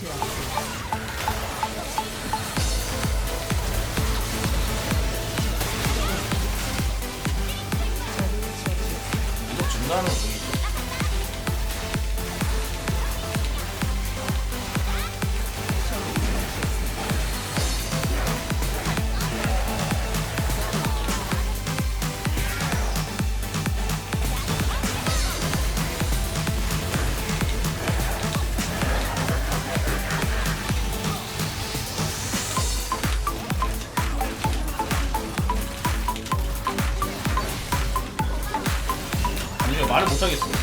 이거 못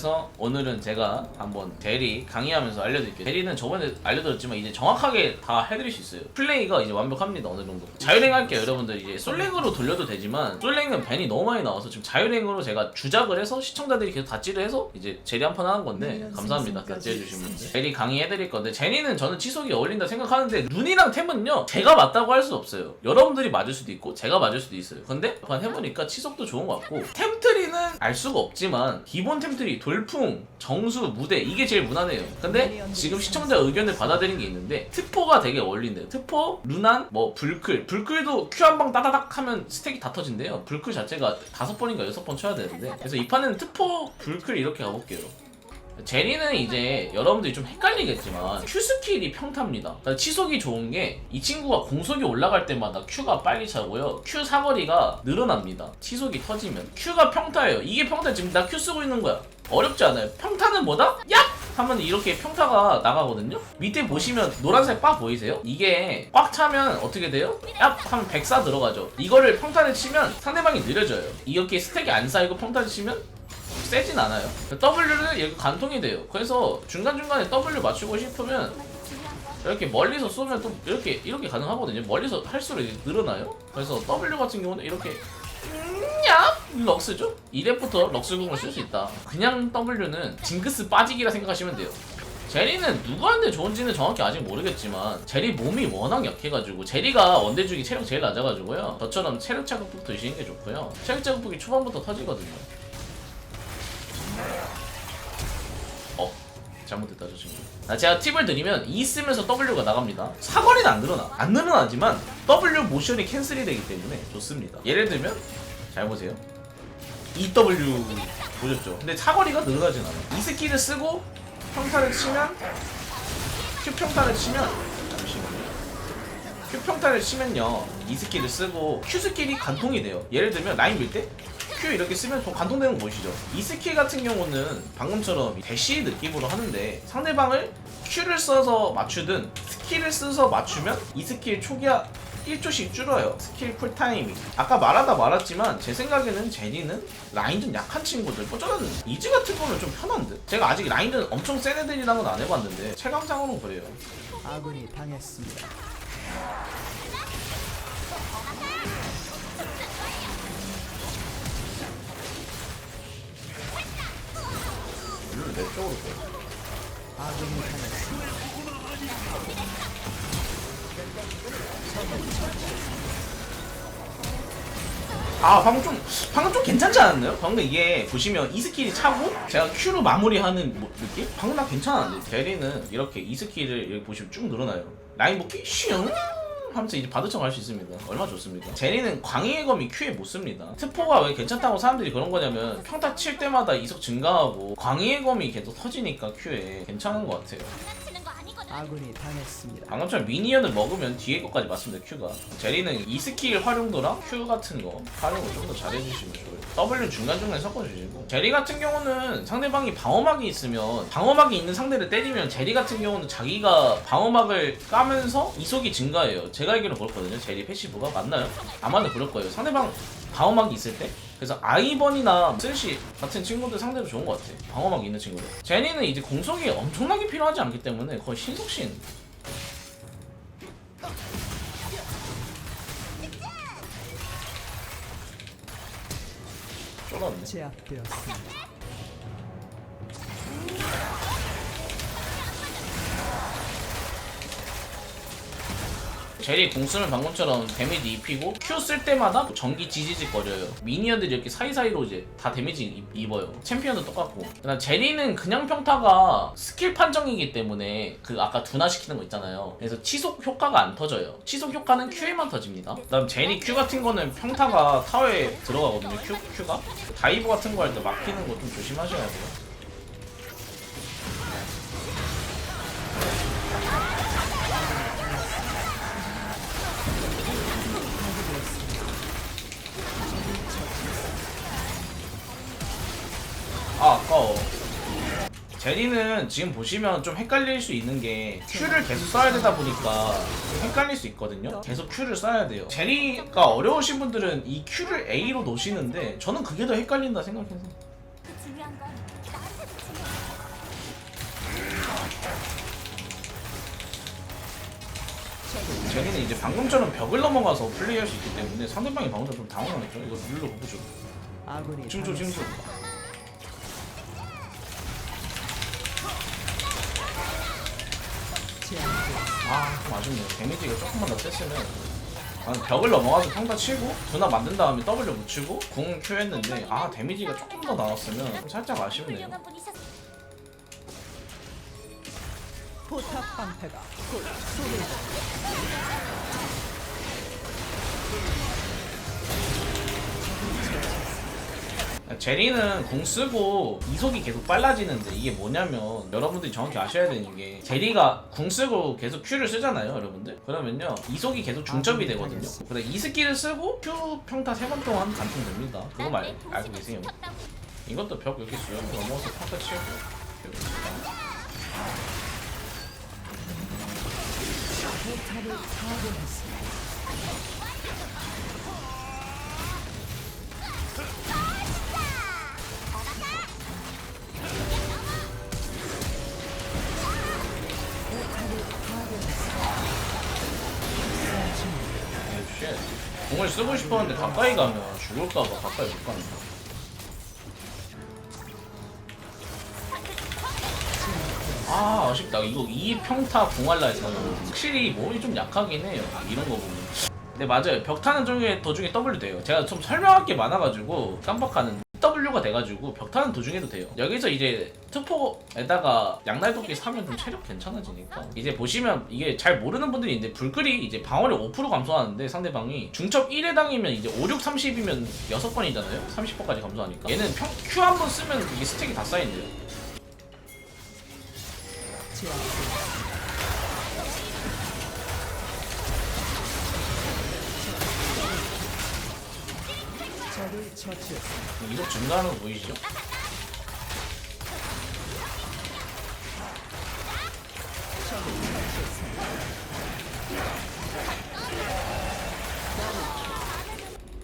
그래서 오늘은 제가 한번 제리 강의하면서 알려드릴게요. 제리는 저번에 알려드렸지만 이제 정확하게 다 해드릴 수 있어요. 플레이가 이제 완벽합니다. 어느 정도. 자유랭 할게요, 여러분들. 이제 솔랭으로 돌려도 되지만 솔랭은 벤이 너무 많이 나와서 지금 자유랭으로 제가 주작을 해서 시청자들이 계속 다찌를 해서 이제 제리 한 판 하는 건데 감사합니다. 다찌 해주신 분들. 제리 강의해드릴 건데 제리는 저는 치속이 어울린다 생각하는데 룬이랑 템은요 제가 맞다고 할 수 없어요. 여러분들이 맞을 수도 있고 제가 맞을 수도 있어요. 근데 한번 해보니까 치속도 좋은 것 같고 템트리는 알 수가 없지만 기본 템트리 돌 풍, 정수, 무대 이게 제일 무난해요. 근데 지금 시청자 의견을 받아들인 게 있는데 트포가 되게 어울린대요. 트포, 루난, 뭐 불클, 불클도 큐 한 방 따다닥 하면 스택이 다 터진대요. 불클 자체가 다섯 번인가 여섯 번 쳐야 되는데 그래서 이 판은 트포, 불클 이렇게 가볼게요. 제리는 이제 여러분들이 좀 헷갈리겠지만 Q 스킬이 평타입니다. 그러니까 치속이 좋은 게 이 친구가 공속이 올라갈 때마다 Q가 빨리 차고요. Q 사거리가 늘어납니다. 치속이 터지면 Q가 평타예요. 이게 평타 지금 나 Q 쓰고 있는 거야. 어렵지 않아요. 평타는 뭐다? 얍! 하면 이렇게 평타가 나가거든요. 밑에 보시면 노란색 바 보이세요? 이게 꽉 차면 어떻게 돼요? 얍! 하면 백사 들어가죠. 이거를 평타를 치면 상대방이 느려져요. 이렇게 스택이 안 쌓이고 평타를 치면 세진 않아요. W는 여기 관통이 돼요. 그래서 중간중간에 W 맞추고 싶으면 이렇게 멀리서 쏘면 또 이렇게 이렇게 가능하거든요. 멀리서 할수록 늘어나요. 그래서 W 같은 경우는 이렇게 야 럭스죠? 이랩부터 럭스궁을 쓸 수 있다. 그냥 W는 징크스 빠지기라 생각하시면 돼요. 제리는 누구한테 좋은지는 정확히 아직 모르겠지만 제리 몸이 워낙 약해가지고 제리가 원대 중에 체력 제일 낮아가지고요. 저처럼 체력 자극폭 드시는 게 좋고요. 체력 자극폭이 초반부터 터지거든요. 잘못했다 저 친구. 아, 제가 팁을 드리면 E 쓰면서 W가 나갑니다. 사거리는 안 늘어나. 안 늘어나지만 W 모션이 캔슬이 되기 때문에 좋습니다. 예를 들면 잘 보세요. EW 보셨죠? 근데 사거리가 늘어나진 않아 이 스킬을 쓰고 평타를 치면 Q 평타를 치면 잠시만요. Q 평타를 치면요. 이 스킬을 쓰고 Q 스킬이 관통이 돼요. 예를 들면 라인 밀 때 Q 이렇게 쓰면 좀 관통되는 거 보이시죠? 이 스킬 같은 경우는 방금처럼 대시 느낌으로 하는데 상대방을 Q를 써서 맞추든 스킬을 써서 맞추면 이 스킬 초기화 1초씩 줄어요 스킬 쿨타임이 아까 말하다 말았지만 제 생각에는 제니는 라인전 약한 친구들 뭐 저는 이즈 같은 거는 좀 편한데 제가 아직 라인전 엄청 센 애들이랑은 안 해봤는데 체감상으로는 그래요 아군이 당했습니다. 내 쪽으로 당했습니다. 아 방금 좀 방금 좀 괜찮지 않았나요? 방금 이게 보시면 이 스킬이 차고 제가 Q로 마무리하는 뭐, 느낌? 방금 나 괜찮았는데 대리는 이렇게 이 스킬을 여기 보시면 쭉 늘어나요 라인 복귀 슝 하면서 이제 바드청 할수 있습니다. 얼마 좋습니다 제리는 광희의 검이 Q에 못 씁니다. 트포가 왜 괜찮다고 사람들이 그런 거냐면 평타 칠 때마다 이속 증가하고 광희의 검이 계속 터지니까 Q에 괜찮은 것 같아요 아군이 당했습니다. 방금처럼 미니언을 먹으면 뒤에 것까지 맞습니다 Q가. 제리는 이 스킬 활용도랑 Q 같은 거 활용을 좀 더 잘해주시면 좋아요. W 중간중간에 섞어주시고. 제리 같은 경우는 상대방이 방어막이 있으면 방어막이 있는 상대를 때리면 제리 같은 경우는 자기가 방어막을 까면서 이속이 증가해요. 제가 알기로 그렇거든요. 제리 패시브가 맞나요? 아마도 그럴 거예요. 상대방 방어막이 있을 때 그래서 아이번이나 슬시 같은 친구들 상대로 좋은 것 같아. 방어막 있는 친구들. 제니는 이제 공속이 엄청나게 필요하지 않기 때문에 거의 신속신. 쫄았네. 제압되었습니다. 제리 궁 쓰면 방금처럼 데미지 입히고 Q 쓸 때마다 전기 지지직 거려요. 미니언들이 이렇게 사이사이로 이제 다 데미지 입- 입어요. 챔피언도 똑같고. 그다음 제리는 그냥 평타가 스킬 판정이기 때문에 그 아까 둔화 시키는 거 있잖아요. 그래서 치속 효과가 안 터져요. 치속 효과는 Q에만 터집니다. 그다음 제리 Q 같은 거는 평타가 타워에 들어가거든요. Q Q가 다이브 같은 거 할 때 막히는 거 좀 조심하셔야 돼요. 아 아까워. 제리는 지금 보시면 좀 헷갈릴 수 있는 게 Q를 계속 써야 되다 보니까 좀 헷갈릴 수 있거든요. 계속 Q를 써야 돼요. 제리가 어려우신 분들은 이 Q를 A로 놓으시는데 저는 그게 더 헷갈린다 생각해서. 제리는 이제 방금처럼 벽을 넘어가서 플레이할 수 있기 때문에 상대방이 방금 좀 당황했죠? 이거 룰로 보죠 아군이 징조 징 아 좀 아쉽네요 데미지가 조금만 더 셌으면 나는 벽을 넘어가서 평타 치고 누나 만든 다음에 W 붙이고 궁 Q 했는데 아 데미지가 조금 더 나왔으면 좀 살짝 아쉽네요. 포탑 방패가 곧 쏘를 제리는 공 쓰고 이속이 계속 빨라지는데 이게 뭐냐면 여러분들이 정확히 아셔야 되는 게 제리가 궁 쓰고 계속 Q를 쓰잖아요 여러분들. 그러면요 이속이 계속 중첩이 되거든요. 그래 이 스킬을 쓰고 Q 평타 세번 동안 간통됩니다. 그거 말 알고 계세요? 이것도 벽 이렇게 수염 넘어서 평타 치고 공을 쓰고 싶었는데 가까이 가면 죽을까봐 가까이 못 가는 거야 아 아쉽다. 이거 이 평타 궁할라 했어요 확실히 몸이 좀 약하긴 해요. 이런 거 보면. 네 맞아요. 벽타는 중에 도중에 W 돼요. 제가 좀 설명할 게 많아가지고 깜빡하는 W가 돼가지고 벽타는 도중에도 돼요. 여기서 이제 투포에다가 양날도끼 사면 좀 체력 괜찮아지니까. 이제 보시면 이게 잘 모르는 분들이 있는데 불글이 이제 방어력 5% 감소하는데 상대방이 중첩 1회 당이면 이제 5, 6, 30이면 6번이잖아요? 30%까지 감소하니까. 얘는 평, Q 한 번 쓰면 이게 스택이 다 쌓인대요 이속 증가하는 거 보이시죠? 적을 처치했습니다.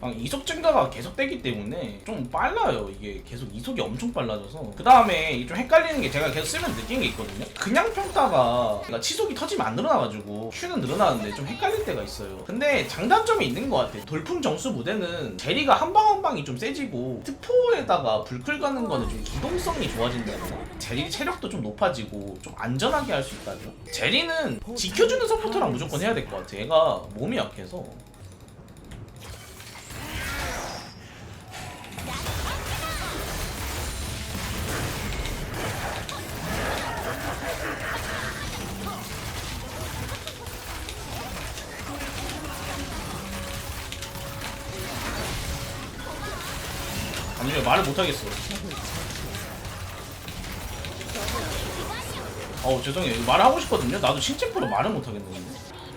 아, 이속 증가가 계속 되기 때문에 좀 빨라요. 이게 계속 이속이 엄청 빨라져서. 그 다음에 좀 헷갈리는 게 제가 계속 쓰면 느낀 게 있거든요. 그냥 평타가 그러니까 치속이 터지면 안 늘어나가지고 Q는 늘어나는데 좀 헷갈릴 때가 있어요. 근데 장단점이 있는 것 같아요. 돌풍 정수 무대는 제리가 한 방 한 방이 좀 세지고 특포에다가 불클 가는 거는 좀 기동성이 좋아진다거나 제리 체력도 좀 높아지고 좀 안전하게 할 수 있다죠 제리는 지켜주는 서포터랑 무조건 해야 될 것 같아 얘가 몸이 약해서 아니 말을 못하겠어. 어우 죄송해요. 말하고 싶거든요. 나도 신체프로 말을 못하겠는데.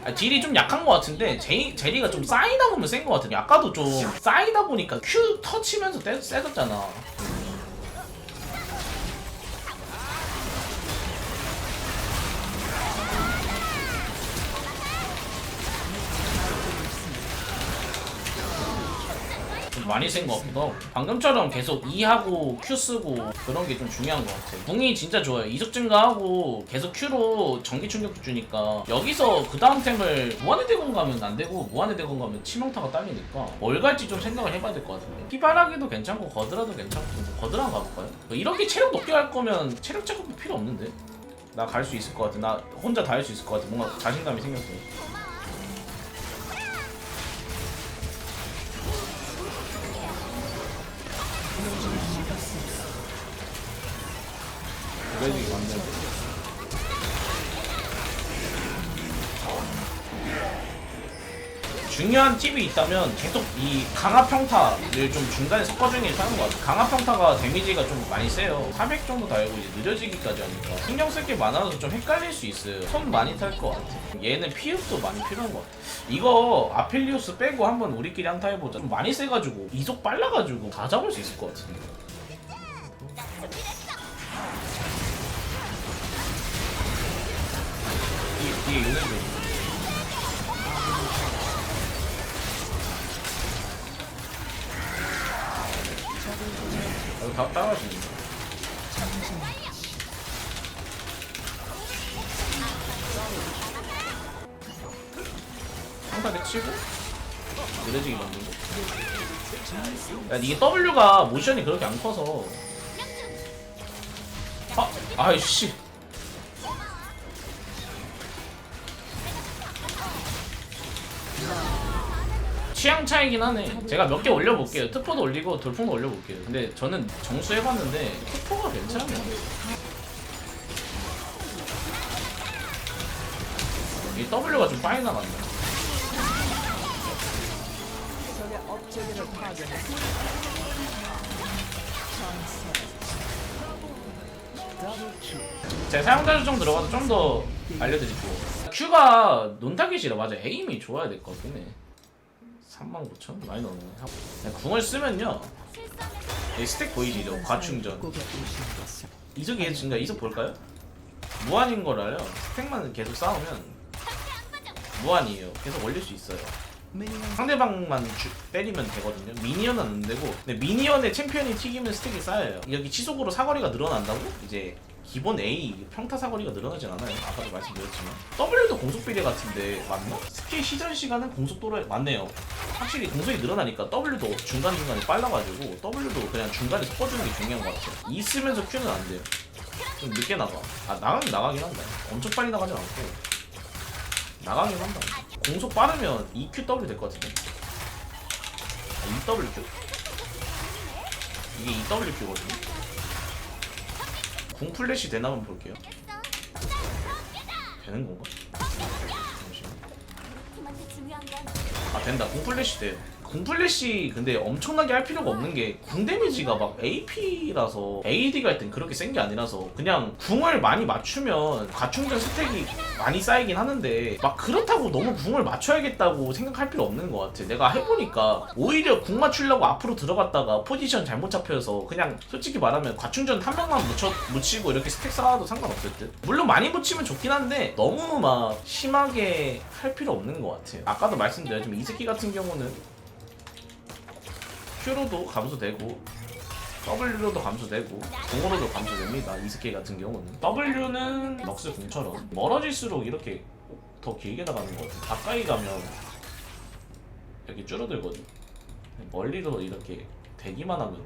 아, 딜이 좀 약한 것 같은데 제이, 제리가 좀 쌓이다 보면 센 것 같은데 아까도 좀 쌓이다 보니까 Q 터치면서 떼, 세졌잖아. 많이 센것 같기도 하고. 방금처럼 계속 E 하고 Q 쓰고 그런 게 좀 중요한 것 같아 궁이 진짜 좋아요. 이속 증가하고 계속 Q로 전기 충격 주니까 여기서 그 다음 템을 무한의 대공 가면 안 되고 무한의 대공 가면 치명타가 딸리니까 뭘 갈지 좀 생각을 해봐야 될 것 같은데. 피바라기도 괜찮고 거드라도 괜찮고 뭐 거드라 가볼까요? 뭐 이렇게 체력 높게 할 거면 체력 작업도 필요 없는데. 나 갈 수 있을 것 같아. 나 혼자 다 할 수 있을 것 같아. 뭔가 자신감이 생겼어 그래도 맞네. 중요한 팁이 있다면 계속 이 강화 평타를 좀 중간에 섞어주는 게 편한 것 같아요. 강화 평타가 데미지가 좀 많이 세요. 400 정도 달고 이제 느려지기까지 하니까 신경 쓸 게 많아서 좀 헷갈릴 수 있어요. 손 많이 탈 것 같아. 얘는 피흡도 많이 필요한 것 같아. 이거 아펠리우스 빼고 한번 우리끼리 한타 해보자. 좀 많이 세가지고 이속 빨라가지고 다 잡을 수 있을 것 같은데. 뒤에 뒤에 있는 거. 여기 다 따라가시네. 평타게 치고 느려지게 거. 야 이게 W가 모션이 그렇게 안 커서. 아, 아이씨. 취향 차이긴 하네. 제가 몇 개 올려볼게요. 특포도 올리고 돌풍도 올려볼게요. 근데 저는 정수 해봤는데 특포가 괜찮아요. 이 W가 좀 빨리 나간다. 제가 사용자 조정 들어가서 좀 더 알려드릴게요. Q가 논타깃이라 맞아. 에임이 좋아야 될 것 같긴 해. 39,000? 많이 넣었네. 그냥 궁을 쓰면요. 이 스택 보이시죠? 과충전. 것을. 이속이 증가 이속 볼까요? 무한인 걸 알아요. 스택만 계속 쌓으면 무한이에요. 계속 올릴 수 있어요. 상대방만 주- 때리면 되거든요. 미니언은 안 되고, 근데 미니언의 챔피언이 튀기면 스택이 쌓여요. 여기 지속으로 사거리가 늘어난다고? 이제 기본 A 평타 사거리가 늘어나진 않아요. 아까도 말씀드렸지만 W도 공속 비례 같은데 맞나? 스킬 시전 시간은 공속도로 맞네요. 확실히 공속이 늘어나니까 W도 중간 중간에 빨라가지고 W도 그냥 중간에 섞어주는 게 중요한 것 같아요. 이 쓰면서 Q는 안 돼요. 좀 늦게 나가. 아 나가긴 나가긴 한다. 엄청 빨리 나가진 않고 나가긴 한다. 공속 빠르면 EQW 될 것 같은데. 아, EWQ? 이게 EWQ거든요. 궁 플래시 되나 한번 볼게요. 되는 건가? 잠시만. 건아 된다. 궁 플래시 돼요. 궁 플래시 근데 엄청나게 할 필요가 없는 게 궁 데미지가 막 AP라서 AD 갈땐 그렇게 센 게 아니라서 그냥 궁을 많이 맞추면 과충전 스택이 많이 쌓이긴 하는데 막 그렇다고 너무 궁을 맞춰야겠다고 생각할 필요 없는 것 같아. 내가 해보니까 오히려 궁 맞추려고 앞으로 들어갔다가 포지션 잘못 잡혀서 그냥 솔직히 말하면 과충전 한 명만 묻혀, 묻히고 이렇게 스택 쌓아도 상관없을 듯. 물론 많이 묻히면 좋긴 한데 너무 막 심하게 할 필요 없는 것 같아. 아까도 말씀드렸지만 이 새끼 같은 경우는 Q로도 감소되고 W로도 감소되고 공으로도 감소됩니다. 이 스킬 같은 경우는 W는 럭스 궁처럼 멀어질수록 이렇게 더 길게 나가는 것 같아요. 가까이 가면 이렇게 줄어들거든. 멀리도 이렇게 대기만 하면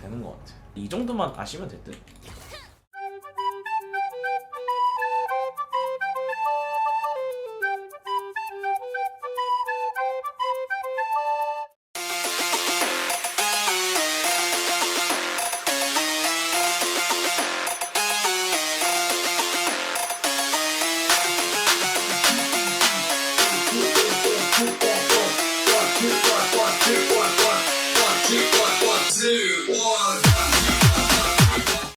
되는 것 같아. 이 정도만 아시면 될 듯.